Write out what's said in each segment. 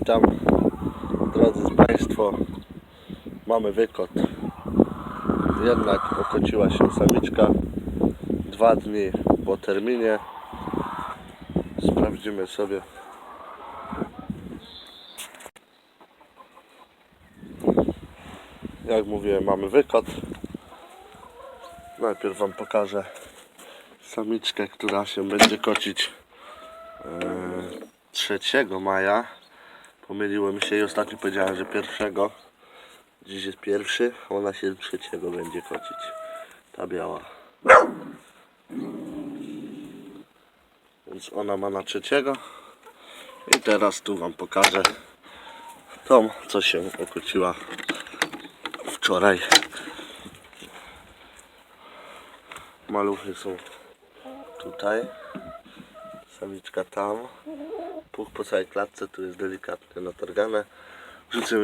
Witam drodzy Państwo. Mamy wykot. Jednak okociła się samiczka. Dwa dni po terminie. Sprawdzimy sobie. Jak mówiłem, mamy wykot. Najpierw Wam pokażę samiczkę, która się będzie kocić e, 3 maja. Pomyliło mi się i ostatnio powiedziałem, że pierwszego. Dziś jest pierwszy, ona się trzeciego będzie kocić. Ta biała. Więc ona ma na trzeciego. I teraz tu wam pokażę tą, co się okociła wczoraj. Maluchy są tutaj. Samiczka tam. Puch po całej klatce, tu jest delikatnie natargane.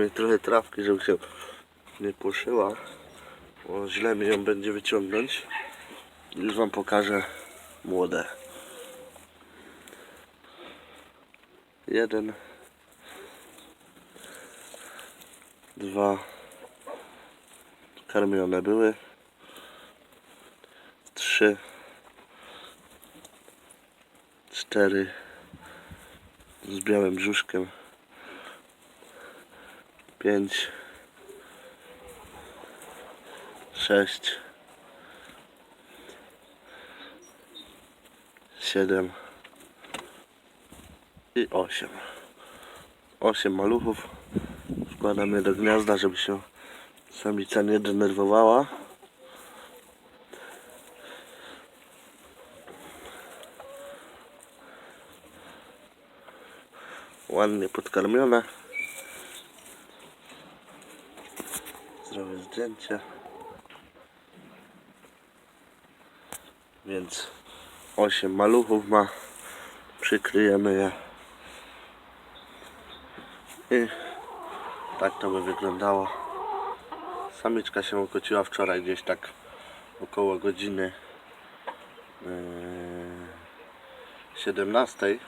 Jej trochę trawki, żeby się nie puszyła. Bo źle mi ją będzie wyciągnąć. Już wam pokażę młode. Jeden. Dwa. Karmione były. Trzy. Cztery z białym brzuszkiem. Pięć. Sześć. Siedem. I osiem. Osiem maluchów. Wkładamy do gniazda, żeby się samica nie denerwowała. Ładnie podkarmione. Zrobię zdjęcie. Więc 8 maluchów ma. Przykryjemy je. I tak to by wyglądało. Samiczka się okociła wczoraj gdzieś tak około godziny yy, 17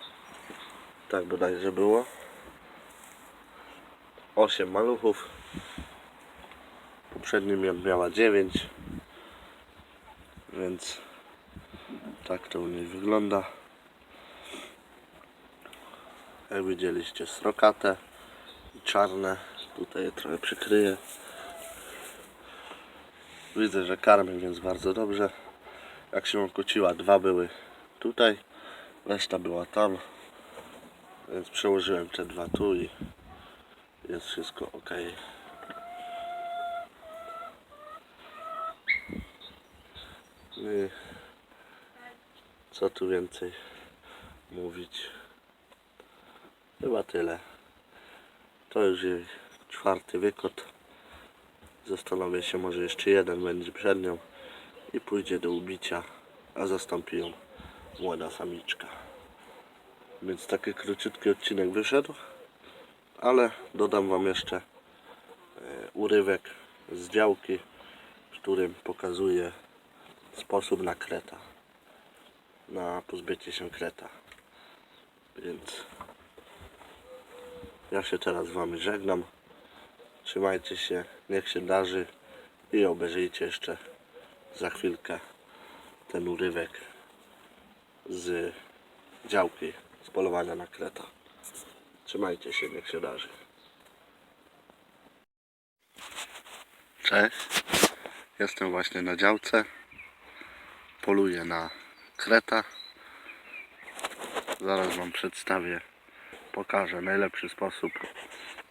tak bodajże było. 8 maluchów. Poprzednim miała 9 więc tak to u niej wygląda. Jak widzieliście srokate i czarne. Tutaj je trochę przykryję. Widzę, że karmię więc bardzo dobrze. Jak się okociła dwa były tutaj. Reszta była tam więc przełożyłem te dwa tu i jest wszystko ok. I co tu więcej mówić? Chyba tyle. To już jej czwarty wykot. Zastanowię się, może jeszcze jeden będzie przed nią i pójdzie do ubicia, a zastąpi ją młoda samiczka. Więc taki króciutki odcinek wyszedł, ale dodam Wam jeszcze e, urywek z działki, w którym pokazuję sposób na kreta, na pozbycie się kreta. Więc ja się teraz z Wami żegnam. Trzymajcie się, niech się darzy i obejrzyjcie jeszcze za chwilkę ten urywek z działki z polowania na kreta. Trzymajcie się, niech się darzy. Cześć, jestem właśnie na działce. Poluję na kreta. Zaraz Wam przedstawię, pokażę najlepszy sposób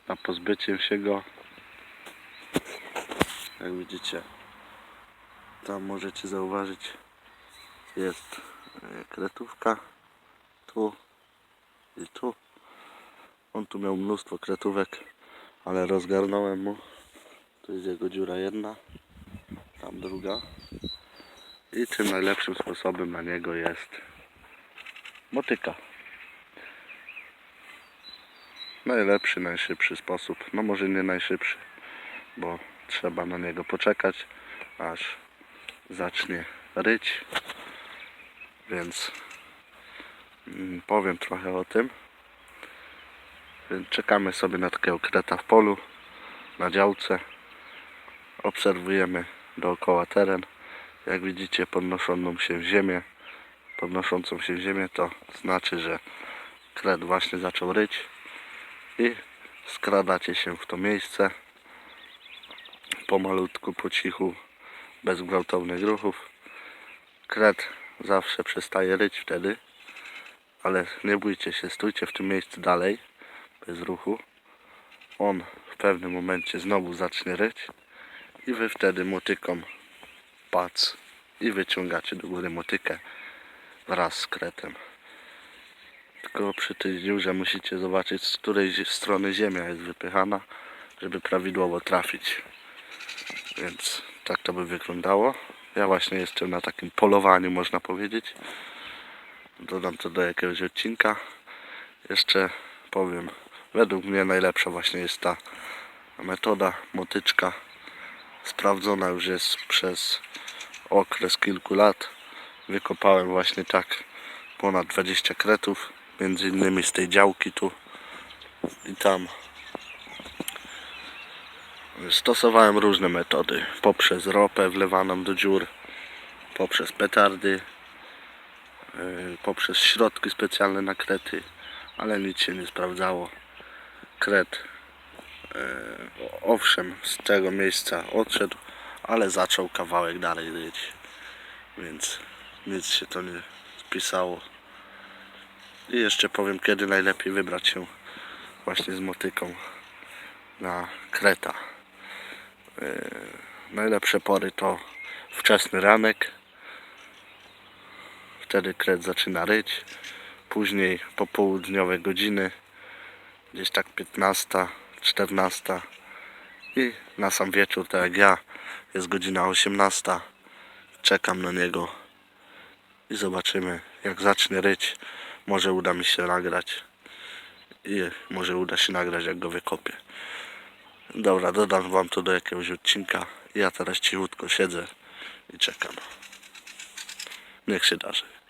na pozbycie się go. Jak widzicie, tam możecie zauważyć, jest e, kretówka. Tu i tu. On tu miał mnóstwo kretówek, ale rozgarnąłem mu. Tu jest jego dziura jedna, tam druga. I tym najlepszym sposobem na niego jest motyka. Najlepszy, najszybszy sposób. No może nie najszybszy, bo trzeba na niego poczekać, aż zacznie ryć. Więc powiem trochę o tym. Czekamy sobie na takiego kreta w polu, na działce. Obserwujemy dookoła teren. Jak widzicie podnoszoną się ziemię, podnoszącą się ziemię, to znaczy, że kret właśnie zaczął ryć i skradacie się w to miejsce pomalutku, po cichu, bez gwałtownych ruchów. Kret zawsze przestaje ryć wtedy, ale nie bójcie się, stójcie w tym miejscu dalej, bez ruchu. On w pewnym momencie znowu zacznie ryć i wy wtedy motyką pac i wyciągacie do góry motykę wraz z kretem. Tylko przy tej dziurze musicie zobaczyć z której strony ziemia jest wypychana, żeby prawidłowo trafić. Więc tak to by wyglądało. Ja właśnie jestem na takim polowaniu można powiedzieć. Dodam to do jakiegoś odcinka. Jeszcze powiem, według mnie najlepsza właśnie jest ta metoda motyczka. Sprawdzona już jest przez okres kilku lat. Wykopałem właśnie tak ponad 20 kretów, między innymi z tej działki tu i tam. Stosowałem różne metody, poprzez ropę wlewaną do dziur, poprzez petardy, poprzez środki specjalne na krety, ale nic się nie sprawdzało. Kret, yy, owszem, z tego miejsca odszedł, ale zaczął kawałek dalej ryć, więc nic się to nie spisało. I jeszcze powiem, kiedy najlepiej wybrać się właśnie z motyką na kreta. Yy, najlepsze pory to wczesny ranek. Wtedy kret zaczyna ryć. Później popołudniowe godziny, gdzieś tak 15, 14 i na sam wieczór, tak jak ja, jest godzina 18. Czekam na niego i zobaczymy, jak zacznie ryć. Może uda mi się nagrać i może uda się nagrać, jak go wykopię. Dobra, dodam wam to do jakiegoś odcinka. Ja teraz cichutko siedzę i czekam. Niech się darzy.